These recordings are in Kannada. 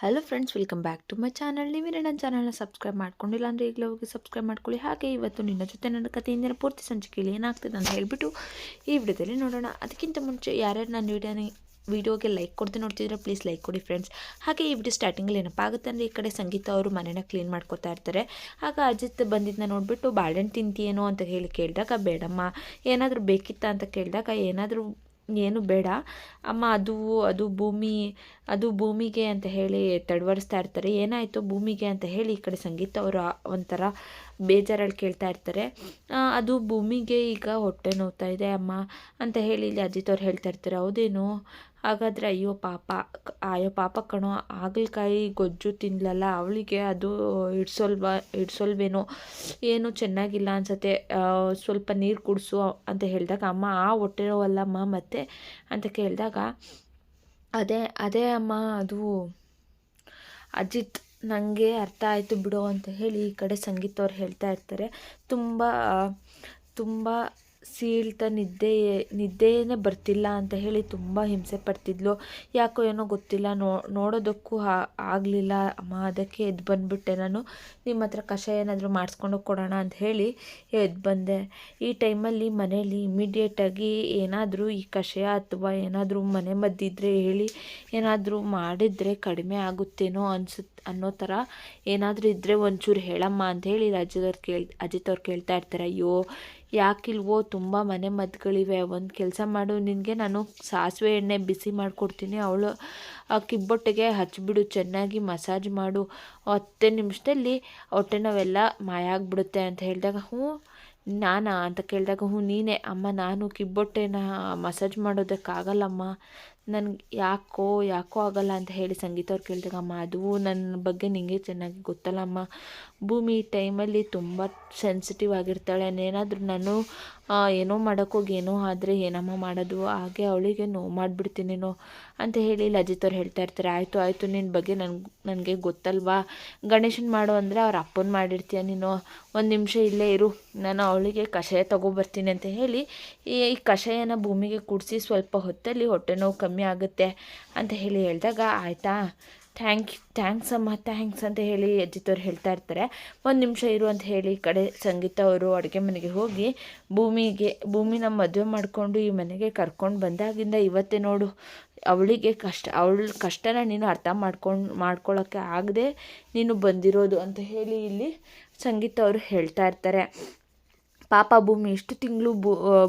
Hello friends welcome back to my channel ನೀವೇ ನನ್ನ ಚಾನಲ್ನ ಸಬ್ಸ್ಕ್ರೈಬ್ ಮಾಡ್ಕೊಂಡಿಲ್ಲ ಅಂದರೆ ಈಗಲೇ ಹೋಗಿ ಸಬ್ಸ್ಕ್ರೈಬ್ ಮಾಡ್ಕೊಳ್ಳಿ. ಹಾಗೆ ಇವತ್ತು ನಿನ್ನ ಜೊತೆ ನನ್ನ ಕಥೆಯಿಂದ ಪೂರ್ತಿ ಸಂಚಿಕೆಯಲ್ಲಿ ಏನಾಗ್ತದೆ ಅಂತ ಹೇಳಿಬಿಟ್ಟು ಈ ವಿಡಿಯೋದಲ್ಲಿ ನೋಡೋಣ. ಅದಕ್ಕಿಂತ ಮುಂಚೆ ಯಾರ್ಯಾರು ನನ್ನ ವಿಡಿಯೋನ ವಿಡಿಯೋಗೆ ಲೈಕ್ ಕೊಡ್ತೀನಿ ನೋಡ್ತಿದ್ರೆ ಪ್ಲೀಸ್ ಲೈಕ್ ಕೊಡಿ ಫ್ರೆಂಡ್ಸ್ ಹಾಗೆ ಈ ವಿಡಿಯೋ ಸ್ಟಾರ್ಟಿಂಗಲ್ಲಿ ಆಗುತ್ತೆ ಅಂದರೆ ಈ ಕಡೆ ಸಂಗೀತ ಅವರು ಮನೇನ ಕ್ಲೀನ್ ಮಾಡ್ಕೊತಾ ಇರ್ತಾರೆ. ಆಗ ಅಜಿತ್ ಬಂದಿದ್ದನ್ನ ನೋಡಿಬಿಟ್ಟು ಬಾಳೆಹಣ್ಣು ತಿಂತೀಯೇನೋ ಅಂತ ಹೇಳಿ ಕೇಳಿದಾಗ, ಬೇಡಮ್ಮ, ಏನಾದರೂ ಬೇಕಿತ್ತಾ ಅಂತ ಕೇಳಿದಾಗ, ಏನಾದರೂ ಏನು ಬೇಡ. ಅಮ್ಮ, ಅದು ಅದು ಭೂಮಿ, ಅದು ಭೂಮಿಗೆ ಅಂತ ಹೇಳಿ ತಡವರಿಸ್ತಾ ಇರ್ತಾರೆ. ಏನಾಯಿತು? ಭೂಮಿಗೆ ಅಂತ ಹೇಳಿ ಈ ಕಡೆ ಸಂಗೀತ ಅವರು ಒಂಥರ ಬೇಜಾರಲ್ಲಿ ಕೇಳ್ತಾ ಇರ್ತಾರೆ. ಅದು ಭೂಮಿಗೆ ಈಗ ಹೊಟ್ಟೆ ನೋವ್ತಾ ಇದೆ ಅಮ್ಮ ಅಂತ ಹೇಳಿ ಇಲ್ಲಿ ಅಜಿತ್ ಅವ್ರು ಹೇಳ್ತಾ ಇರ್ತಾರೆ. ಹೌದೇನು? ಹಾಗಾದರೆ ಅಯ್ಯೋ ಪಾಪ ಅಯ್ಯೋ ಪಾಪ ಕಣೋ, ಹಾಗಲಕಾಯಿ ಗೊಜ್ಜು ತಿನ್ನಲಲ್ಲ ಅವಳಿಗೆ ಅದು ಹಿಡ್ಸೋಲ್ವ ಹಿಡ್ಸೋಲ್ವೇನೋ ಏನು ಚೆನ್ನಾಗಿಲ್ಲ ಅನ್ಸತ್ತೆ. ಸ್ವಲ್ಪ ನೀರು ಕುಡಿಸು ಅಂತ ಹೇಳಿದಾಗ, ಅಮ್ಮ, ಆ ಹೊಟ್ಟೆ ನೋವಲ್ಲಮ್ಮ ಮತ್ತೆ? ಅಂತ ಕೇಳಿದಾಗ, ಅದೇ ಅದೇ ಅಮ್ಮ, ಅದು ಅಜಿತ್ ನನಗೆ ಅರ್ಥ ಆಯಿತು ಬಿಡು ಅಂತ ಹೇಳಿ ಈ ಕಡೆ ಸಂಗೀತ ಅವ್ರು ಹೇಳ್ತಾ ಇರ್ತಾರೆ. ತುಂಬ ತುಂಬ ಸೀಳ್ತಾ ನಿದ್ದೆ, ನಿದ್ದೆಯೇ ಬರ್ತಿಲ್ಲ ಅಂತ ಹೇಳಿ ತುಂಬ ಹಿಂಸೆ ಪಡ್ತಿದ್ಲು. ಯಾಕೋ ಏನೋ ಗೊತ್ತಿಲ್ಲ ನೋಡೋದಕ್ಕೂ ಆಗಲಿಲ್ಲ. ಅಮ್ಮ, ಅದಕ್ಕೆ ಎದ್ದು ಬಂದುಬಿಟ್ಟೆ ನಾನು. ನಿಮ್ಮ ಹತ್ರ ಕಷಾಯ ಏನಾದರೂ ಮಾಡಿಸ್ಕೊಂಡು ಕೊಡೋಣ ಅಂತ ಹೇಳಿ ಎದ್ದು ಬಂದೆ. ಈ ಟೈಮಲ್ಲಿ ಮನೇಲಿ ಇಮಿಡಿಯೇಟಾಗಿ ಏನಾದರೂ ಈ ಕಷಾಯ ಅಥವಾ ಏನಾದರೂ ಮನೆ ಮದ್ದಿದ್ರೆ ಹೇಳಿ, ಏನಾದರೂ ಮಾಡಿದರೆ ಕಡಿಮೆ ಆಗುತ್ತೇನೋ ಅನಿಸುತ್ತೆ ಅನ್ನೋ ಥರ ಏನಾದರೂ ಇದ್ದರೆ ಒಂಚೂರು ಹೇಳಮ್ಮ ಅಂತ ಹೇಳಿ ರಾಜ್ಯದವ್ರು ಕೇಳಿ, ಅಜಿತ್ ಅವ್ರು ಕೇಳ್ತಾ ಇರ್ತಾರೆ, ಅಯ್ಯೋ ಯಾಕಿಲ್ವೋ ತುಂಬ ಮನೆ ಮದ್ದುಗಳಿವೆ ಒಂದು ಕೆಲಸ ಮಾಡು, ನಿನಗೆ ನಾನು ಸಾಸಿವೆ ಎಣ್ಣೆ ಬಿಸಿ ಮಾಡಿಕೊಡ್ತೀನಿ, ಅವಳು ಆ ಕಿಬ್ಬೊಟ್ಟೆಗೆ ಹಚ್ಚಿಬಿಡು ಚೆನ್ನಾಗಿ ಮಸಾಜ್ ಮಾಡು, ಹತ್ತು ನಿಮಿಷದಲ್ಲಿ ಹೊಟ್ಟೆ ನೋವೆಲ್ಲ ಮಾಯ ಆಗಿಬಿಡುತ್ತೆ ಅಂತ ಹೇಳಿದಾಗ, ಹ್ಞೂ, ನಾನಾ ಅಂತ ಕೇಳಿದಾಗ, ಹ್ಞೂ, ನೀನೇ, ಅಮ್ಮ, ನಾನು ಕಿಬ್ಬೊಟ್ಟೆನ ಮಸಾಜ್ ಮಾಡೋದಕ್ಕಾಗಲ್ಲಮ್ಮ ನನಗೆ ಯಾಕೋ ಯಾಕೋ ಆಗಲ್ಲ ಅಂತ ಹೇಳಿ ಸಂಗೀತ ಅವ್ರು ಕೇಳಿದಾಗ, ಅಮ್ಮ, ಅದು ನನ್ನ ಬಗ್ಗೆ ನಿನಗೆ ಚೆನ್ನಾಗಿ ಗೊತ್ತಲ್ಲಮ್ಮ ಭೂಮಿ ಟೈಮಲ್ಲಿ ತುಂಬ ಸೆನ್ಸಿಟಿವ್ ಆಗಿರ್ತಾಳೆ. ಏನಾದರೂ ನಾನು ಏನೋ ಮಾಡೋಕ್ಕೋಗಿ ಏನೋ ಆದರೆ ಏನಮ್ಮ ಮಾಡೋದು, ಹಾಗೆ ಅವಳಿಗೆ ನೋವು ಮಾಡಿಬಿಡ್ತೀನೇನೋ ಅಂತ ಹೇಳಿ ಲಜಿತ್ ಅವ್ರು ಹೇಳ್ತಾ ಇರ್ತಾರೆ, ಆಯಿತು ಆಯಿತು ನಿನ್ನ ಬಗ್ಗೆ ನನ್ಗೆ ನನಗೆ ಗೊತ್ತಲ್ವಾ? ಗಣೇಶನ್ ಮಾಡು ಅಂದರೆ ಅವ್ರ ಅಪ್ಪನ ಮಾಡಿರ್ತೀಯ ನೀನು. ಒಂದು ನಿಮಿಷ ಇಲ್ಲೇ ಇರು. ನಾನು ಅವಳಿಗೆ ಕಷಾಯ ತೊಗೊಬರ್ತೀನಿ ಅಂತ ಹೇಳಿ ಈ ಕಷಾಯನ ಭೂಮಿಗೆ ಕುಡಿಸಿ ಸ್ವಲ್ಪ ಹೊತ್ತಲ್ಲಿ ಹೊಟ್ಟೆ ನೋವು ಕಮ್ಮಿ ಆಗುತ್ತೆ ಅಂತ ಹೇಳಿ ಹೇಳಿದಾಗ, ಆಯಿತಾ? ಥ್ಯಾಂಕ್, ಥ್ಯಾಂಕ್ಸ್ ಅಮ್ಮ, ಥ್ಯಾಂಕ್ಸ್ ಅಂತ ಹೇಳಿ ಅಜ್ಜಿತವ್ರು ಹೇಳ್ತಾ ಇರ್ತಾರೆ. ಒಂದು ನಿಮಿಷ ಇರು ಅಂತ ಹೇಳಿ ಕಡೆ ಸಂಗೀತ ಅವರು ಅಡುಗೆ ಮನೆಗೆ ಹೋಗಿ ಭೂಮಿಗೆ, ಭೂಮಿನ ಮದುವೆ ಮಾಡಿಕೊಂಡು ಈ ಮನೆಗೆ ಕರ್ಕೊಂಡು ಬಂದಾಗಿಂದ ಇವತ್ತೇ ನೋಡು. ಅವಳಿಗೆ ಕಷ್ಟ, ಅವಳ ಕಷ್ಟನ ನೀನು ಅರ್ಥ ಮಾಡ್ಕೊಂಡು ಮಾಡ್ಕೊಳ್ಳೋಕ್ಕೆ ಆಗದೆ ನೀನು ಬಂದಿರೋದು ಅಂತ ಹೇಳಿ ಇಲ್ಲಿ ಸಂಗೀತ ಅವರು ಹೇಳ್ತಾ ಇರ್ತಾರೆ. ಪಾಪ ಭೂಮಿ ಇಷ್ಟು ತಿಂಗಳು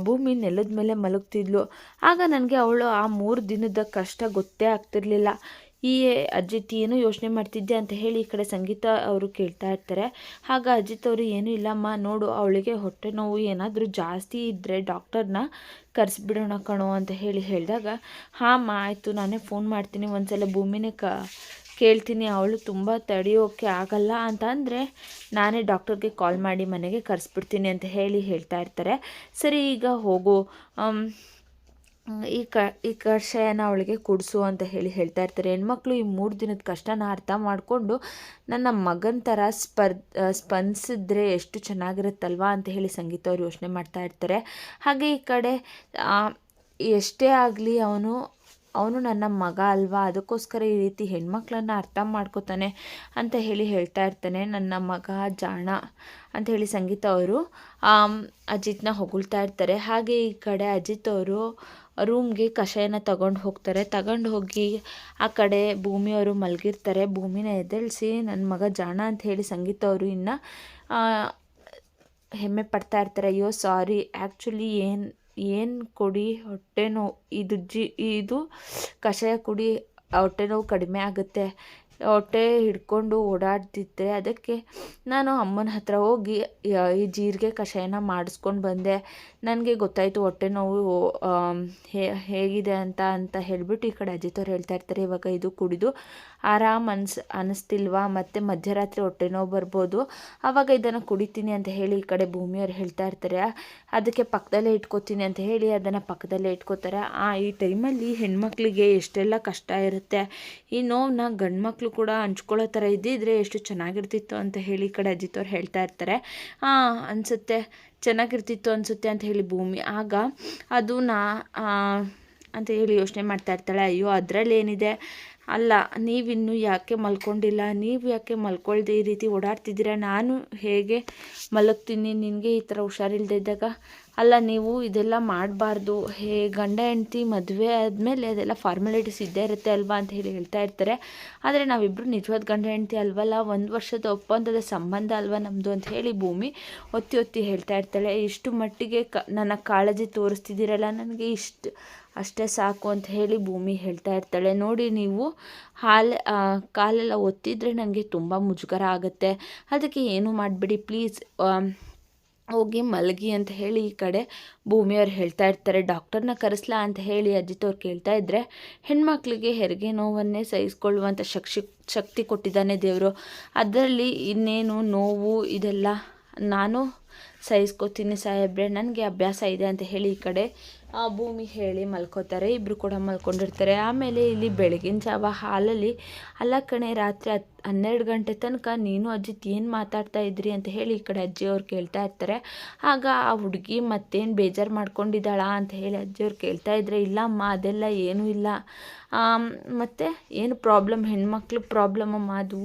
ಭೂಮಿ ನೆಲದ ಮೇಲೆ ಮಲಗ್ತಿದ್ಲು. ಆಗ ನನಗೆ ಅವಳು ಆ ಮೂರು ದಿನದ ಕಷ್ಟ ಗೊತ್ತೇ ಆಗ್ತಿರ್ಲಿಲ್ಲ. ಈ ಅಜಿತ್ ಏನು ಯೋಚನೆ ಮಾಡ್ತಿದ್ದೆ ಅಂತ ಹೇಳಿ ಈ ಕಡೆ ಸಂಗೀತ ಅವರು ಕೇಳ್ತಾ ಇರ್ತಾರೆ. ಆಗ ಅಜಿತ್ ಅವರು ಏನೂ ಇಲ್ಲಮ್ಮ ನೋಡು, ಅವಳಿಗೆ ಹೊಟ್ಟೆ ನೋವು ಏನಾದರೂ ಜಾಸ್ತಿ ಇದ್ದರೆ ಡಾಕ್ಟರ್ನ ಕರೆಸ್ಬಿಡೋಣ ಕಣೋ ಅಂತ ಹೇಳಿ ಹೇಳಿದಾಗ, ಹಾಂ ಆಯಿತು, ನಾನೇ ಫೋನ್ ಮಾಡ್ತೀನಿ, ಒಂದ್ಸಲ ಭೂಮಿನೇ ಕ, ಕೇಳ್ತೀನಿ, ಅವಳು ತುಂಬ ತಡೆಯೋಕ್ಕೆ ಆಗಲ್ಲ ಅಂತ ಅಂದರೆ, ನಾನೇ ಡಾಕ್ಟರ್ಗೆ ಕಾಲ್ ಮಾಡಿ ಮನೆಗೆ ಕರೆಸ್ಬಿಡ್ತೀನಿ ಅಂತ ಹೇಳಿ ಹೇಳ್ತಾ ಇರ್ತಾರೆ. ಸರಿ, ಈಗ ಹೋಗು. ಈ ಕ, ಈ ಕಷಾಯನ ಅವಳಿಗೆ ಕುಡಿಸು ಅಂತ ಹೇಳಿ ಹೇಳ್ತಾ ಇರ್ತಾರೆ. ಹೆಣ್ಮಕ್ಳು ಈ ಮೂರು ದಿನದ ಕಷ್ಟನ ಅರ್ಥ ಮಾಡಿಕೊಂಡು ನನ್ನ ಮಗನ ಥರ ಸ್ಪರ್ ಸ್ಪಂದಿಸಿದ್ರೆ ಎಷ್ಟು ಚೆನ್ನಾಗಿರುತ್ತಲ್ವಾ ಅಂತ ಹೇಳಿ ಸಂಗೀತ ಅವ್ರು ಯೋಚನೆ ಮಾಡ್ತಾ ಇರ್ತಾರೆ. ಹಾಗೆ ಈ ಕಡೆ ಎಷ್ಟೇ ಆಗಲಿ ಅವನು ಅವನು ನನ್ನ ಮಗ ಅಲ್ವಾ? ಅದಕ್ಕೋಸ್ಕರ ಈ ರೀತಿ ಹೆಣ್ಮಕ್ಳನ್ನು ಅರ್ಥ ಮಾಡ್ಕೋತಾನೆ ಅಂತ ಹೇಳಿ ಹೇಳ್ತಾ ಇರ್ತಾನೆ ನನ್ನ ಮಗ ಜಾಣ ಅಂತ ಹೇಳಿ ಸಂಗೀತ ಅವರು. ಅಜಿತ್ನ ಹೊಗಳ್ತಾ ಇರ್ತಾರೆ. ಹಾಗೆ ಈ ಕಡೆ ಅಜಿತ್ ಅವರು ರೂಮ್ಗೆ ಕಷಾಯನ ತಗೊಂಡು ಹೋಗ್ತಾರೆ. ತಗೊಂಡು ಹೋಗಿ ಆ ಕಡೆ ಭೂಮಿಯವರು ಮಲಗಿರ್ತಾರೆ. ಭೂಮಿನ ಎದ್ದೇಳಿಸಿ ನನ್ನ ಮಗ ಜಾಣ ಅಂತ ಹೇಳಿ ಸಂಗೀತ ಅವರು ಇನ್ನು ಹೆಮ್ಮೆ ಪಡ್ತಾ ಇರ್ತಾರೆ. ಅಯ್ಯೋ, ಸಾರಿ. ಆ್ಯಕ್ಚುಲಿ ಏನು ಏನು ಕೊಡಿ ಹೊಟ್ಟೆ ನೋವು? ಇದು ಜಿ, ಇದು ಕಷಾಯ ಕುಡಿ, ಹೊಟ್ಟೆ ನೋವು ಕಡಿಮೆ ಆಗುತ್ತೆ. ಹೊಟ್ಟೆ ಹಿಡ್ಕೊಂಡು ಓಡಾಡ್ತಿದ್ದೆ. ಅದಕ್ಕೆ ನಾನು ಅಮ್ಮನ ಹತ್ರ ಹೋಗಿ ಈ ಜೀರಿಗೆ ಕಷಾಯನ ಮಾಡಿಸ್ಕೊಂಡು ಬಂದೆ. ನನಗೆ ಗೊತ್ತಾಯಿತು ಹೊಟ್ಟೆ ನೋವು ಹೇಗಿದೆ ಅಂತ ಅಂತ ಹೇಳಿಬಿಟ್ಟು ಈ ಕಡೆ ಅಜಿತವ್ರು ಹೇಳ್ತಾ ಇರ್ತಾರೆ, ಇವಾಗ ಇದು ಕುಡಿದು ಆರಾಮ್ ಅನ್ಸ್ ಅನ್ನಿಸ್ತಿಲ್ವಾ ಮತ್ತು ಮಧ್ಯರಾತ್ರಿ ಹೊಟ್ಟೆ ನೋವು ಬರ್ಬೋದು. ಆವಾಗ ಇದನ್ನು ಕುಡಿತೀನಿ ಅಂತ ಹೇಳಿ ಈ ಕಡೆ ಭೂಮಿಯವ್ರು ಹೇಳ್ತಾ ಇರ್ತಾರೆ. ಅದಕ್ಕೆ ಪಕ್ಕದಲ್ಲೇ ಇಟ್ಕೋತೀನಿ ಅಂತ ಹೇಳಿ ಅದನ್ನು ಪಕ್ಕದಲ್ಲೇ ಇಟ್ಕೋತಾರೆ. ಆ, ಈ ಟೈಮಲ್ಲಿ ಹೆಣ್ಮಕ್ಳಿಗೆ ಎಷ್ಟೆಲ್ಲ ಕಷ್ಟ ಇರುತ್ತೆ. ಈ ನೋವನ್ನ ಗಂಡು ಮಕ್ಕಳು ಕೂಡ ಹಂಚ್ಕೊಳ್ಳೋ ಥರ ಇದ್ದಿದ್ರೆ ಎಷ್ಟು ಚೆನ್ನಾಗಿರ್ತಿತ್ತು ಅಂತ ಹೇಳಿ ಈ ಕಡೆ ಅಜಿತವ್ರು ಹೇಳ್ತಾ ಇರ್ತಾರೆ. ಅನಿಸುತ್ತೆ. ಚೆನ್ನಾಗಿರ್ತಿತ್ತು ಅನಿಸುತ್ತೆ ಅಂತ ಹೇಳಿ ಭೂಮಿ. ಆಗ ಅದು ನಾ ಅಂತ ಹೇಳಿ ಯೋಚನೆ ಮಾಡ್ತಾ ಇರ್ತಾಳೆ. ಅಯ್ಯೋ ಅದರಲ್ಲಿ ಏನಿದೆ ಅಲ್ಲ, ನೀವಿನ್ನೂ ಯಾಕೆ ಮಲ್ಕೊಂಡಿಲ್ಲ? ನೀವು ಯಾಕೆ ಮಲ್ಕೊಳ್ದೆ ಈ ರೀತಿ ಓಡಾಡ್ತಿದ್ದೀರಾ? ನಾನು ಹೇಗೆ ಮಲಗ್ತೀನಿ? ನಿನಗೆ ಈ ಥರ ಹುಷಾರಿಲ್ಲದೆ ಇದ್ದಾಗ ಅಲ್ಲ, ನೀವು ಇದೆಲ್ಲ ಮಾಡಬಾರ್ದು. ಹೇ, ಗಂಡ, ಹೆಂಡ್ತಿ, ಮದುವೆ ಆದಮೇಲೆ ಅದೆಲ್ಲ ಫಾರ್ಮಾಲಿಟೀಸ್ ಇದ್ದೇ ಇರುತ್ತೆ ಅಲ್ವಾ ಅಂತ ಹೇಳಿ ಹೇಳ್ತಾ ಇರ್ತಾರೆ. ಆದರೆ ನಾವಿಬ್ಬರು ನಿಜವಾದ ಗಂಡ, ಹೆಂಡ್ತಿ ಅಲ್ವಲ್ಲ, ಒಂದು ವರ್ಷದ ಒಪ್ಪಂದದ ಸಂಬಂಧ ಅಲ್ವಾ ನಮ್ಮದು ಅಂತ ಹೇಳಿ ಭೂಮಿ ಒತ್ತಿ ಒತ್ತಿ ಹೇಳ್ತಾ ಇರ್ತಾಳೆ. ಇಷ್ಟು ಮಟ್ಟಿಗೆ ಕ, ನನ್ನ ಕಾಳಜಿ ತೋರಿಸ್ತಿದ್ದೀರಲ್ಲ ನನಗೆ ಇಷ್ಟು, ಅಷ್ಟೇ ಸಾಕು ಅಂತ ಹೇಳಿ ಭೂಮಿ ಹೇಳ್ತಾ ಇರ್ತಾಳೆ. ನೋಡಿ ನೀವು, ಹಾಲು ಕಾಲೆಲ್ಲ ಒತ್ತಿದ್ರೆ ನನಗೆ ತುಂಬ ಮುಜುಗರ ಆಗುತ್ತೆ. ಅದಕ್ಕೆ ಏನು ಮಾಡಿಬಿಡಿ ಪ್ಲೀಸ್ ಹೋಗಿ ಮಲಗಿ ಅಂತ ಹೇಳಿ ಈ ಕಡೆ ಭೂಮಿಯವ್ರು ಹೇಳ್ತಾ ಇರ್ತಾರೆ. ಡಾಕ್ಟರ್ನ ಕರೆಸ್ಲಾ ಅಂತ ಹೇಳಿ ಅಜಿತವ್ರು ಕೇಳ್ತಾ ಇದ್ದರೆ ಹೆಣ್ಮಕ್ಳಿಗೆ ಹೆರಿಗೆ ನೋವನ್ನೇ ಸಹಿಸ್ಕೊಳ್ಳುವಂಥ ಶಕ್ತಿ ಶಕ್ತಿ ಕೊಟ್ಟಿದ್ದಾನೆ ದೇವರು. ಅದರಲ್ಲಿ ಇನ್ನೇನು ನೋವು ಇದೆಲ್ಲ? ನಾನು ಸಹಿಸ್ಕೋತೀನಿ ಸಾಹೇಬ್ರೆ, ನನಗೆ ಅಭ್ಯಾಸ ಇದೆ ಅಂತ ಹೇಳಿ ಈ ಕಡೆ ಭೂಮಿ ಹೇಳಿ ಮಲ್ಕೋತಾರೆ ಇಬ್ಬರು ಕೂಡ ಮಲ್ಕೊಂಡಿರ್ತಾರೆ. ಆಮೇಲೆ ಇಲ್ಲಿ ಬೆಳಗಿನ ಜಾವ ಹಾಲಲ್ಲಿ, ಅಲ್ಲ ಕಣೆ, ರಾತ್ರಿ ಹತ್ತು ಹನ್ನೆರಡು ಗಂಟೆ ತನಕ ನೀನು ಅಜ್ಜಿ ಏನು ಮಾತಾಡ್ತಾ ಇದ್ರಿ ಅಂತ ಹೇಳಿ ಈ ಕಡೆ ಅಜ್ಜಿಯವ್ರು ಕೇಳ್ತಾ ಇರ್ತಾರೆ. ಆಗ ಆ ಹುಡುಗಿ ಮತ್ತೇನು ಬೇಜಾರು ಮಾಡ್ಕೊಂಡಿದ್ದಾಳ ಅಂತ ಹೇಳಿ ಅಜ್ಜಿಯವ್ರು ಕೇಳ್ತಾ ಇದ್ರೆ ಇಲ್ಲಮ್ಮ ಅದೆಲ್ಲ ಏನೂ ಇಲ್ಲ. ಮತ್ತು ಏನು ಪ್ರಾಬ್ಲಮ್, ಹೆಣ್ಮಕ್ಳು ಪ್ರಾಬ್ಲಮ್ ಅಮ್ಮ, ಅದು,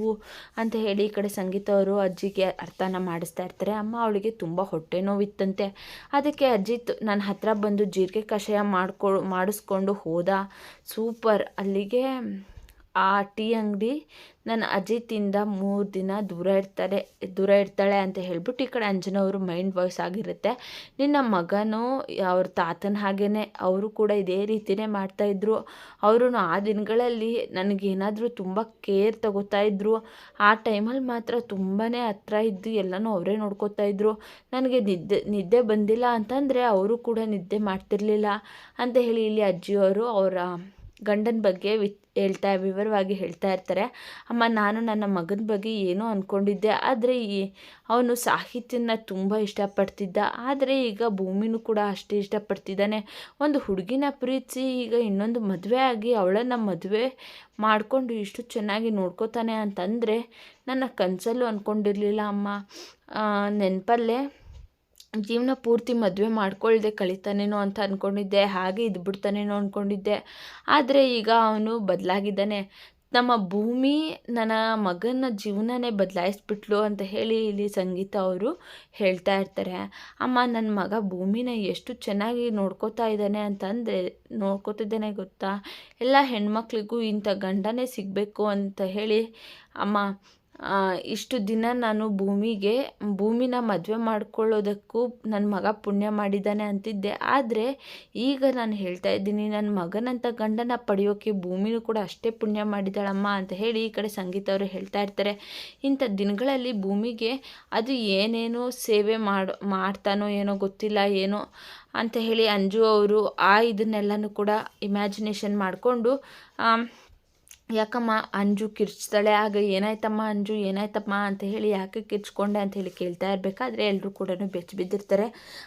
ಅಂತ ಹೇಳಿ ಈ ಕಡೆ ಸಂಗೀತ ಅವರು ಅಜ್ಜಿಗೆ ಅರ್ಥನ ಮಾಡಿಸ್ತಾ ಇರ್ತಾರೆ. ಅಮ್ಮ ಅವಳಿಗೆ ತುಂಬ ಹೊಟ್ಟೆ ನೋವಿತ್ತಂತೆ. ಅದಕ್ಕೆ ಅಜಿತ್ ನನ್ನ ಹತ್ರ ಬಂದು ಜೀರಿಗೆ ಕಷಾಯ ಮಾಡ್ಕೊ ಮಾಡಿಸ್ಕೊಂಡು ಹೋದ. ಸೂಪರ್. ಅಲ್ಲಿಗೆ ಆ ಟೀ ಅಂಗಡಿ ನನ್ನ ಅಜಿತಿಂದ ಮೂರು ದಿನ ದೂರ ಇರ್ತಾರೆ, ದೂರ ಇರ್ತಾಳೆ ಅಂತ ಹೇಳ್ಬಿಟ್ಟು ಈ ಕಡೆ ಅಂಜನವರು ಮೈಂಡ್ ವಾಯ್ಸ್ ಆಗಿರುತ್ತೆ. ನಿನ್ನ ಮಗನೂ ಅವ್ರ ತಾತನ ಹಾಗೇ ಅವರು ಕೂಡ ಇದೇ ರೀತಿಯೇ ಮಾಡ್ತಾಯಿದ್ರು ಅವರು ಆ ದಿನಗಳಲ್ಲಿ ನನಗೇನಾದರೂ ತುಂಬ ಕೇರ್ ತಗೋತಾ ಇದ್ರು. ಆ ಟೈಮಲ್ಲಿ ಮಾತ್ರ ತುಂಬಾ ಹತ್ರ ಇದ್ದು ಎಲ್ಲನೂ ಅವರೇ ನೋಡ್ಕೋತಾ ಇದ್ರು. ನನಗೆ ನಿದ್ದೆ ನಿದ್ದೆ ಬಂದಿಲ್ಲ ಅಂತಂದರೆ ಅವರು ಕೂಡ ನಿದ್ದೆ ಮಾಡ್ತಿರ್ಲಿಲ್ಲ ಅಂತ ಹೇಳಿ ಇಲ್ಲಿ ಅಜ್ಜಿಯವರು ಅವರ ಗಂಡನ ಬಗ್ಗೆ ವಿ ಹೇಳ್ತಾ ವಿವರವಾಗಿ ಹೇಳ್ತಾ ಇರ್ತಾರೆ. ಅಮ್ಮ, ನಾನು ನನ್ನ ಮಗನ ಬಗ್ಗೆ ಏನೋ ಅಂದ್ಕೊಂಡಿದ್ದೆ ಆದರೆ ಈ ಅವನು ಸಾಹಿತ್ಯನ ತುಂಬ ಇಷ್ಟಪಡ್ತಿದ್ದ. ಆದರೆ ಈಗ ಭೂಮಿನೂ ಕೂಡ ಅಷ್ಟೇ ಇಷ್ಟಪಡ್ತಿದ್ದಾನೆ. ಒಂದು ಹುಡುಗಿನ ಪ್ರೀತಿ ಈಗ ಇನ್ನೊಂದು ಮದುವೆ ಆಗಿ ಅವಳನ್ನು ಮದುವೆ ಮಾಡಿಕೊಂಡು ಇಷ್ಟು ಚೆನ್ನಾಗಿ ನೋಡ್ಕೋತಾನೆ ಅಂತಂದರೆ ನನ್ನ ಕನಸಲ್ಲೂ ಅಂದ್ಕೊಂಡಿರಲಿಲ್ಲ ಅಮ್ಮ. ನೆನಪಲ್ಲೇ ಜೀವನ ಪೂರ್ತಿ ಮದುವೆ ಮಾಡ್ಕೊಳ್ಳದೆ ಕಳೀತಾನೇನೋ ಅಂತ ಅಂದ್ಕೊಂಡಿದ್ದೆ ಹಾಗೆ ಇದ್ಬಿಡ್ತಾನೇನೋ ಅಂದ್ಕೊಂಡಿದ್ದೆ ಆದರೆ ಈಗ ಅವನು ಬದಲಾಗಿದ್ದಾನೆ. ನಮ್ಮ ಭೂಮಿ ನನ್ನ ಮಗನ ಜೀವನನೇ ಬದಲಾಯಿಸ್ಬಿಟ್ಲು ಅಂತ ಹೇಳಿ ಇಲ್ಲಿ ಸಂಗೀತ ಅವರು ಹೇಳ್ತಾ ಇರ್ತಾರೆ. ಅಮ್ಮ ನನ್ನ ಮಗ ಭೂಮಿನ ಎಷ್ಟು ಚೆನ್ನಾಗಿ ನೋಡ್ಕೋತಾ ಇದ್ದಾನೆ ಅಂತಂದರೆ, ನೋಡ್ಕೋತಿದ್ದಾನೆ ಗೊತ್ತಾ? ಎಲ್ಲ ಹೆಣ್ಮಕ್ಳಿಗೂ ಇಂಥ ಗಂಡನೇ ಸಿಗಬೇಕು ಅಂತ ಹೇಳಿ, ಅಮ್ಮ ಇಷ್ಟು ದಿನ ನಾನು ಭೂಮಿಗೆ, ಭೂಮಿನ ಮದುವೆ ಮಾಡ್ಕೊಳ್ಳೋದಕ್ಕೂ ನನ್ನ ಮಗ ಪುಣ್ಯ ಮಾಡಿದ್ದಾನೆ ಅಂತಿದ್ದೆ. ಆದರೆ ಈಗ ನಾನು ಹೇಳ್ತಾ ಇದ್ದೀನಿ ನನ್ನ ಮಗನಂಥ ಗಂಡನ ಪಡೆಯೋಕ್ಕೆ ಭೂಮಿನೂ ಕೂಡ ಅಷ್ಟೇ ಪುಣ್ಯ ಮಾಡಿದಾಳಮ್ಮ ಅಂತ ಹೇಳಿ ಈ ಕಡೆ ಸಂಗೀತ ಅವರು ಹೇಳ್ತಾ ಇರ್ತಾರೆ. ಇಂಥ ದಿನಗಳಲ್ಲಿ ಭೂಮಿಗೆ ಅದು ಏನೇನೋ ಸೇವೆ ಮಾಡೋ, ಮಾಡ್ತಾನೋ ಏನೋ ಗೊತ್ತಿಲ್ಲ ಏನೋ ಅಂತ ಹೇಳಿ ಅಂಜು ಅವರು ಆ ಇದನ್ನೆಲ್ಲನೂ ಕೂಡ ಇಮ್ಯಾಜಿನೇಷನ್ ಮಾಡಿಕೊಂಡು ಯಾಕಮ್ಮ ಅಂಜು ಕಿರ್ಚ್ತಾಳೆ? ಆಗ ಏನಾಯ್ತಮ್ಮ ಅಂಜು? ಏನಾಯ್ತಮ್ಮ ಅಂತ ಹೇಳಿ ಯಾಕೆ ಕಿರ್ಚ್ಕೊಂಡೆ ಅಂತ ಹೇಳಿ ಕೇಳ್ತಾ ಇರಬೇಕಾದ್ರೆ ಎಲ್ಲರೂ ಕೂಡ ಬೆಚ್ಚ ಬಿದ್ದಿರ್ತಾರೆ.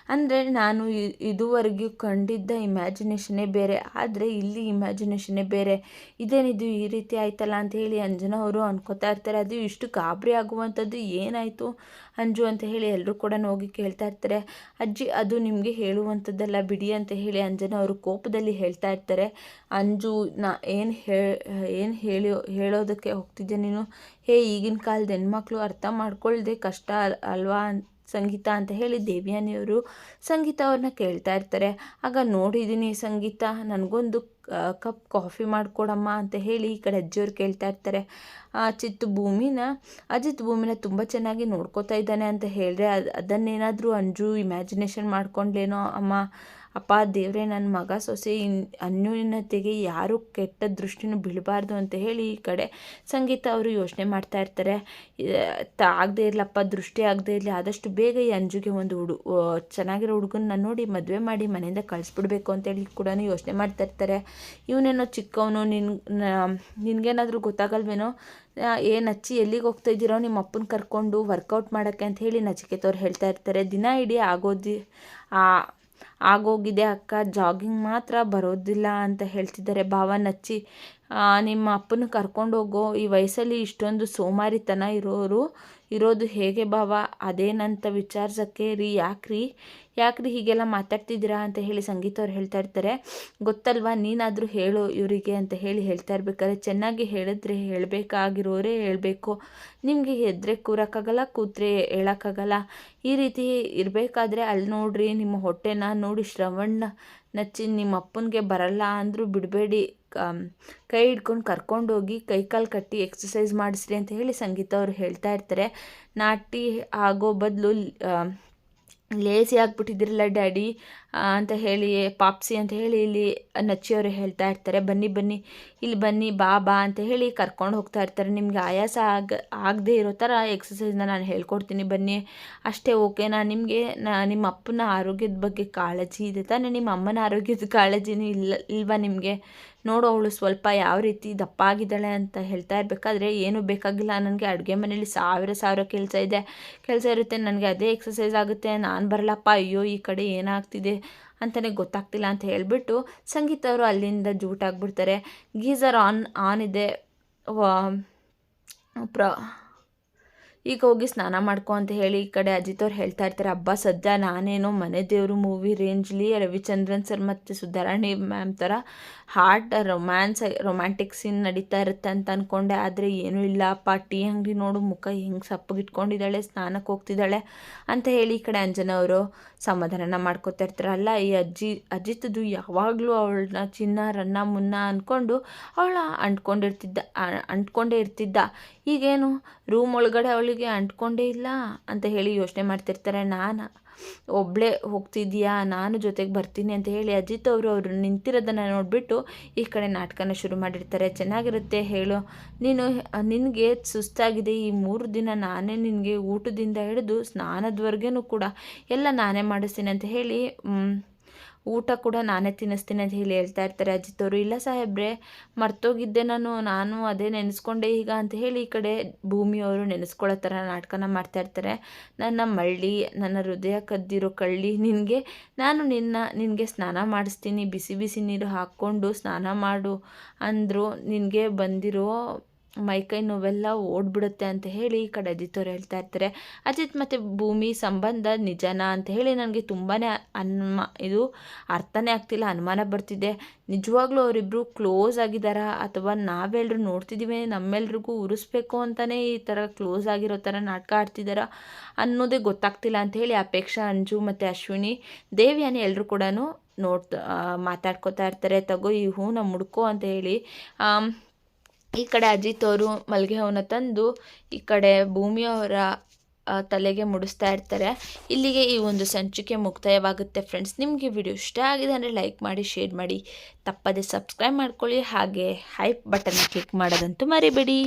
ಅಂದರೆ ನಾನು ಇದುವರೆಗೂ ಕಂಡಿದ್ದ ಇಮ್ಯಾಜಿನೇಷನ್ನೇ ಬೇರೆ. ಆದರೆ ಇಲ್ಲಿ ಇಮ್ಯಾಜಿನೇಷನ್ನೇ ಬೇರೆ. ಇದೇನಿದು ಈ ರೀತಿ ಆಯ್ತಲ್ಲ ಅಂತ ಹೇಳಿ ಅಂಜನ ಅವರು ಅನ್ಕೋತಾ ಇರ್ತಾರೆ. ಅದು ಇಷ್ಟು ಗಾಬರಿ ಆಗುವಂಥದ್ದು ಏನಾಯಿತು? ಅಂಜು ಅಂತ ಹೇಳಿ ಎಲ್ಲರೂ ಕೂಡ ಹೋಗಿ ಕೇಳ್ತಾ ಇರ್ತಾರೆ. ಅಜ್ಜಿ, ಅದು ನಿಮಗೆ ಹೇಳುವಂಥದ್ದಲ್ಲ ಬಿಡಿ ಅಂತ ಹೇಳಿ ಅಂಜನ ಅವರು ಕೋಪದಲ್ಲಿ ಹೇಳ್ತಾ ಇರ್ತಾರೆ. ಅಂಜು, ನಾ ಏನು ಏನು ಹೇಳಿ, ಹೇಳೋದಕ್ಕೆ ಹೋಗ್ತಿದ್ದೆ ನೀನು? ಹೇ, ಈಗಿನ ಕಾಲದ ಹೆಣ್ಮಕ್ಳು ಅರ್ಥ ಮಾಡ್ಕೊಳ್ಳದೆ ಕಷ್ಟ ಅಲ್ವಾ ಸಂಗೀತ ಅಂತ ಹೇಳಿ ದೇವ್ಯಾನಿಯವರು ಸಂಗೀತ ಅವ್ರನ್ನ ಕೇಳ್ತಾ ಇರ್ತಾರೆ. ಆಗ ನೋಡಿದ್ದೀನಿ ಸಂಗೀತ, ನನಗೊಂದು ಕಪ್ ಕಾಫಿ ಮಾಡಿಕೊಡಮ್ಮ ಅಂತ ಹೇಳಿ ಈ ಕಡೆ ಅಜ್ಜಿಯವ್ರು ಕೇಳ್ತಾ ಇರ್ತಾರೆ. ಚಿತ್ತು ಭೂಮಿನ, ಅಜಿತ್ ಭೂಮಿನ ತುಂಬ ಚೆನ್ನಾಗಿ ನೋಡ್ಕೋತಾ ಇದ್ದಾನೆ ಅಂತ ಹೇಳಿದ್ರೆ ಅದು, ಅದನ್ನೇನಾದರೂ ಅಂಜು ಇಮ್ಯಾಜಿನೇಷನ್ ಮಾಡ್ಕೊಂಡ್ಲೇನೋ ಅಮ್ಮ? ಅಪ್ಪ, ದೇವರೇ ನನ್ನ ಮಗ ಸೊಸೆ, ಇನ್ ಅನ್ಯೂನ್ಯತೆಗೆ ಯಾರು ಕೆಟ್ಟ ದೃಷ್ಟಿನೂ ಬೀಳಬಾರ್ದು ಅಂತ ಹೇಳಿ ಈ ಕಡೆ ಸಂಗೀತ ಅವರು ಯೋಚನೆ ಮಾಡ್ತಾ ಇರ್ತಾರೆ. ಆಗದೆ ಇರಲಪ್ಪ, ದೃಷ್ಟಿ ಆಗದೆ ಇರಲಿ, ಆದಷ್ಟು ಬೇಗ ಈ ಅಂಜುಗೆ ಒಂದು ಹುಡು ಚೆನ್ನಾಗಿರೋ ಹುಡುಗನ್ನ ನೋಡಿ ಮದುವೆ ಮಾಡಿ ಮನೆಯಿಂದ ಕಳಿಸ್ಬಿಡ್ಬೇಕು ಅಂತೇಳಿ ಕೂಡ ಯೋಚನೆ ಮಾಡ್ತಾ ಇರ್ತಾರೆ. ಇವನೇನೋ ಚಿಕ್ಕವನು, ನಿನ್ ನಿನಗೇನಾದರೂ ಗೊತ್ತಾಗಲ್ವೇನೋ? ಏನು ಹಚ್ಚಿ ಎಲ್ಲಿಗೆ ಹೋಗ್ತಾ ಇದ್ದೀರೋ? ನಿಮ್ಮ ಅಪ್ಪನ ಕರ್ಕೊಂಡು ವರ್ಕೌಟ್ ಮಾಡೋಕ್ಕೆ ಅಂತ ಹೇಳಿ ನಚಿಕೇತವ್ರು ಹೇಳ್ತಾ ಇರ್ತಾರೆ. ದಿನ ಇಡೀ ಆಗೋದಿ ಆಗೋಗಿದೆ ಅಕ್ಕ, ಜಾಗಿಂಗ್ ಮಾತ್ರ ಬರೋದಿಲ್ಲ ಅಂತ ಹೇಳ್ತಿದ್ದಾರೆ. ಭಾವ ನಚ್ಚಿ ನಿಮ್ಮ ಅಪ್ಪನ ಕರ್ಕೊಂಡೋಗೋ ಈ ವಯಸ್ಸಲ್ಲಿ ಇಷ್ಟೊಂದು ಸೋಮಾರಿತನ ಇರೋರು ಇರೋದು ಹೇಗೆ ಭಾವ? ಅದೇನಂತ ವಿಚಾರಿಸೋಕ್ಕೆ ರೀ? ಯಾಕ್ರಿ? ಯಾಕ್ರಿ ಹೀಗೆಲ್ಲ ಮಾತಾಡ್ತಿದ್ದೀರಾ ಅಂತ ಹೇಳಿ ಸಂಗೀತ ಅವ್ರು ಹೇಳ್ತಾ ಇರ್ತಾರೆ. ಗೊತ್ತಲ್ವಾ? ನೀನಾದರೂ ಹೇಳು ಇವರಿಗೆ ಅಂತ ಹೇಳಿ ಹೇಳ್ತಾ ಇರ್ಬೇಕಾದ್ರೆ ಚೆನ್ನಾಗಿ ಹೇಳಿದ್ರೆ ಹೇಳಬೇಕಾಗಿರೋರೇ ಹೇಳಬೇಕು. ನಿಮಗೆ ಹೆದ್ರೆ ಕೂರೋಕ್ಕಾಗಲ್ಲ, ಕೂತ್ರೆ ಹೇಳೋಕ್ಕಾಗಲ್ಲ. ಈ ರೀತಿ ಇರಬೇಕಾದ್ರೆ ಅಲ್ಲಿ ನೋಡ್ರಿ, ನಿಮ್ಮ ಹೊಟ್ಟೆನ ನೋಡಿ ಶ್ರವಣ್ಣ ನಚ್ಚಿ ನಿಮ್ಮ ಅಪ್ಪನಿಗೆ ಬರಲ್ಲ ಅಂದರೂ ಬಿಡಬೇಡಿ. ಕೈ ಹಿಡ್ಕೊಂಡು ಕರ್ಕೊಂಡೋಗಿ ಕೈ ಕಾಲು ಕಟ್ಟಿ ಎಕ್ಸಸೈಸ್ ಮಾಡಿಸ್ರಿ ಅಂತ ಹೇಳಿ ಸಂಗೀತ ಅವರು ಹೇಳ್ತಾ ಇರ್ತಾರೆ. ನಾಟಿ ಆಗೋ ಬದಲು ಲೇಸಿ ಆಗಿಬಿಟ್ಟಿದ್ದಿರಲ್ಲ ಡ್ಯಾಡಿ ಅಂತ ಹೇಳಿ, ಪಾಪ್ಸಿ ಅಂತ ಹೇಳಿ ಇಲ್ಲಿ ನಚ್ಚಿಯವರು ಹೇಳ್ತಾ ಇರ್ತಾರೆ. ಬನ್ನಿ ಬನ್ನಿ, ಇಲ್ಲಿ ಬನ್ನಿ, ಬಾ ಬಾ ಅಂತ ಹೇಳಿ ಕರ್ಕೊಂಡು ಹೋಗ್ತಾ ಇರ್ತಾರೆ. ನಿಮಗೆ ಆಯಾಸ ಆಗ, ಆಗದೆ ಇರೋ ಥರ ಎಕ್ಸಸೈಸ್ನ ನಾನು ಹೇಳ್ಕೊಡ್ತೀನಿ ಬನ್ನಿ. ಅಷ್ಟೇ ಓಕೆ ನಾನು ನಿಮಗೆ, ನಾ ನಿಮ್ಮ ಅಪ್ಪನ ಆರೋಗ್ಯದ ಬಗ್ಗೆ ಕಾಳಜಿ ಇದೆ ತಾನೇ. ನಿಮ್ಮ ಅಮ್ಮನ ಆರೋಗ್ಯದ ಕಾಳಜಿನೂ ಇಲ್ಲ, ಇಲ್ವಾ ನಿಮಗೆ? ನೋಡು, ಅವಳು ಸ್ವಲ್ಪ ಯಾವ ರೀತಿ ದಪ್ಪ ಆಗಿದ್ದಾಳೆ ಅಂತ ಹೇಳ್ತಾ ಇರಬೇಕಾದ್ರೆ ಏನೂ ಬೇಕಾಗಿಲ್ಲ. ನನಗೆ ಅಡುಗೆ ಮನೇಲಿ ಸಾವಿರ ಸಾವಿರ ಕೆಲಸ ಇದೆ. ಕೆಲಸ ಇರುತ್ತೆ, ನನಗೆ ಅದೇ ಎಕ್ಸಸೈಸ್ ಆಗುತ್ತೆ. ನಾನು ಬರಲಪ್ಪ, ಅಯ್ಯೋ, ಈ ಕಡೆ ಏನಾಗ್ತಿದೆ? ಅಂತಲೇ ಗೊತ್ತಾಗ್ತಿಲ್ಲ ಅಂತ ಹೇಳಿಬಿಟ್ಟು ಸಂಗೀತ ಅವರು ಅಲ್ಲಿಂದ ಜೂಟಾಗ್ಬಿಡ್ತಾರೆ ಗೀಸರ್ ಆನ್ ಆನ್ ಇದೆ. ಪ್ರ, ಈಗ ಹೋಗಿ ಸ್ನಾನ ಮಾಡ್ಕೊ ಅಂತ ಹೇಳಿ ಈ ಕಡೆ ಅಜಿತ್ ಅವ್ರು ಹೇಳ್ತಾ ಇರ್ತಾರೆ ಹಬ್ಬ ಸದ್ಯ ನಾನೇನೋ ಮನೆ ದೇವರು ಮೂವಿ ರೇಂಜ್ಲಿ ರವಿಚಂದ್ರನ್ ಸರ್ ಮತ್ತು ಸುಧಾರಾಣಿ ಮ್ಯಾಮ್ ಥರ ಹಾರ್ಟ್ ರೊಮ್ಯಾನ್ಸ್ ರೊಮ್ಯಾಂಟಿಕ್ ಸೀನ್ ನಡೀತಾ ಇರುತ್ತೆ ಅಂತ ಅಂದ್ಕೊಂಡೆ ಆದರೆ ಏನೂ ಇಲ್ಲ ಟೀ ಅಂಗಡಿ ನೋಡು, ಮುಖ ಹೆಂಗೆ ಸಪ್ಪಗಿಟ್ಕೊಂಡಿದ್ದಾಳೆ ಸ್ನಾನಕ್ಕೆ ಹೋಗ್ತಿದ್ದಾಳೆ ಅಂತ ಹೇಳಿ ಈ ಕಡೆ ಅಂಜನ ಅವರು ಸಮಾಧಾನನ ಮಾಡ್ಕೋತಾ ಇರ್ತಾರೆ. ಅಲ್ಲ, ಈ ಅಜ್ಜಿ ಅಜಿತ್ದು ಯಾವಾಗಲೂ ಅವಳನ್ನ ಚಿನ್ನ, ರನ್ನ, ಮುನ್ನ ಅಂದ್ಕೊಂಡು ಅವಳ ಅಂಟ್ಕೊಂಡಿರ್ತಿದ್ದ ಅಂಟ್ಕೊಂಡೇ ಇರ್ತಿದ್ದ. ಈಗೇನು ರೂಮ್ ಒಳಗಡೆ ಅವಳಿಗೆ ಅಂಟ್ಕೊಂಡೇ ಇಲ್ಲ ಅಂತ ಹೇಳಿ ಯೋಚನೆ ಮಾಡ್ತಿರ್ತಾರೆ ನಾನು. ಒಬ್ಬಳೇ ಹೋಗ್ತಿದ್ಯಾ? ನಾನು ಜೊತೆಗೆ ಬರ್ತೀನಿ ಅಂತ ಹೇಳಿ ಅಜಿತ್ ಅವರು ಅವರು ನಿಂತಿರೋದನ್ನು ನೋಡಿಬಿಟ್ಟು ಈ ಕಡೆ ನಾಟಕನ ಶುರು ಮಾಡಿರ್ತಾರೆ. ಚೆನ್ನಾಗಿರುತ್ತೆ ಹೇಳು. ನೀನು ನಿನಗೆ ಸುಸ್ತಾಗಿದೆ. ಈ ಮೂರು ದಿನ ನಾನೇ ನಿನಗೆ ಊಟದಿಂದ ಹಿಡಿದು ಸ್ನಾನದವರೆಗೂ ಕೂಡ ಎಲ್ಲ ನಾನೇ ಮಾಡಿಸ್ತೀನಿ ಅಂತ ಹೇಳಿ ಊಟ ಕೂಡ ನಾನೇ ತಿನ್ನಿಸ್ತೀನಿ ಅಂತ ಹೇಳಿ ಹೇಳ್ತಾ ಇರ್ತಾರೆ ಅಜ್ಜಿತವರು ಇಲ್ಲ ಸಾಹೇಬ್ರೆ, ಮರ್ತೋಗಿದ್ದೆ ನಾನು ನಾನು ಅದೇ ನೆನೆಸ್ಕೊಂಡೆ ಈಗ ಅಂತ ಹೇಳಿ ಈ ಕಡೆ ಭೂಮಿಯವರು ನೆನೆಸ್ಕೊಳ್ಳೋ ಥರ ನಾಟಕನ ಮಾಡ್ತಾ ಇರ್ತಾರೆ. ನನ್ನ ಮಳ್ಳಿ, ನನ್ನ ಹೃದಯ ಕದ್ದಿರೋ ಕಳ್ಳಿ ನಿನಗೆ, ನಾನು ನಿನ್ನ, ನಿನಗೆ ಸ್ನಾನ ಮಾಡಿಸ್ತೀನಿ, ಬಿಸಿ ಬಿಸಿ ನೀರು ಹಾಕ್ಕೊಂಡು ಸ್ನಾನ ಮಾಡು ಅಂದರು ನಿನಗೆ ಬಂದಿರೋ ಮೈಕೈ ನೋವೆಲ್ಲ ಓಡ್ಬಿಡುತ್ತೆ ಅಂತ ಹೇಳಿ ಈ ಕಡೆ ಅಜಿತ್ ಅವ್ರು ಹೇಳ್ತಾ ಇರ್ತಾರೆ. ಅಜಿತ್ ಮತ್ತು ಭೂಮಿ ಸಂಬಂಧ ನಿಜನಾ ಅಂತ ಹೇಳಿ ನನಗೆ ತುಂಬಾ ಅನ್ಮ, ಇದು ಅರ್ಥನೇ ಆಗ್ತಿಲ್ಲ, ಅನುಮಾನ ಬರ್ತಿದೆ. ನಿಜವಾಗ್ಲೂ ಅವರಿಬ್ಬರು ಕ್ಲೋಸ್ ಆಗಿದ್ದಾರಾ ಅಥವಾ ನಾವೆಲ್ಲರೂ ನೋಡ್ತಿದ್ದೀವಿ ನಮ್ಮೆಲ್ರಿಗೂ ಉರಿಸ್ಬೇಕು ಅಂತಲೇ ಈ ಥರ ಕ್ಲೋಸ್ ಆಗಿರೋ ಥರ ನಾಟಕ ಆಡ್ತಿದ್ದಾರಾ ಅನ್ನೋದೇ ಗೊತ್ತಾಗ್ತಿಲ್ಲ ಅಂತ ಹೇಳಿ ಅಪೇಕ್ಷಾ, ಅಂಜು ಮತ್ತು ಅಶ್ವಿನಿ, ದೇವಿಯಾನಿ ಎಲ್ಲರೂ ಕೂಡ ನೋಡ್ತಾ ಮಾತಾಡ್ಕೋತಾ ಇರ್ತಾರೆ. ತಗೋ ಈ ಹೂನ ಮುಡ್ಕೋ ಅಂತ ಹೇಳಿ ಈ ಕಡೆ ಅಜಿತ್ ಅವರು ಮಲ್ಲಿಗೆ ಹೂವನ್ನ ತಂದು ಈ ಕಡೆ ಭೂಮಿಯವರ ತಲೆಗೆ ಮುಡಿಸ್ತಾ ಇರ್ತಾರೆ. ಇಲ್ಲಿಗೆ ಈ ಒಂದು ಸಂಚಿಕೆ ಮುಕ್ತಾಯವಾಗುತ್ತೆ ಫ್ರೆಂಡ್ಸ್ ನಿಮಗೆ ವಿಡಿಯೋ ಇಷ್ಟ ಆಗಿದೆ ಅಂದರೆ ಲೈಕ್ ಮಾಡಿ ಶೇರ್ ಮಾಡಿ. ತಪ್ಪದೆ ಸಬ್ಸ್ಕ್ರೈಬ್ ಮಾಡ್ಕೊಳ್ಳಿ. ಹಾಗೆ ಹೈಪ್ ಬಟನ್ ಕ್ಲಿಕ್ ಮಾಡೋದಂತೂ ಮರಿಬೇಡಿ.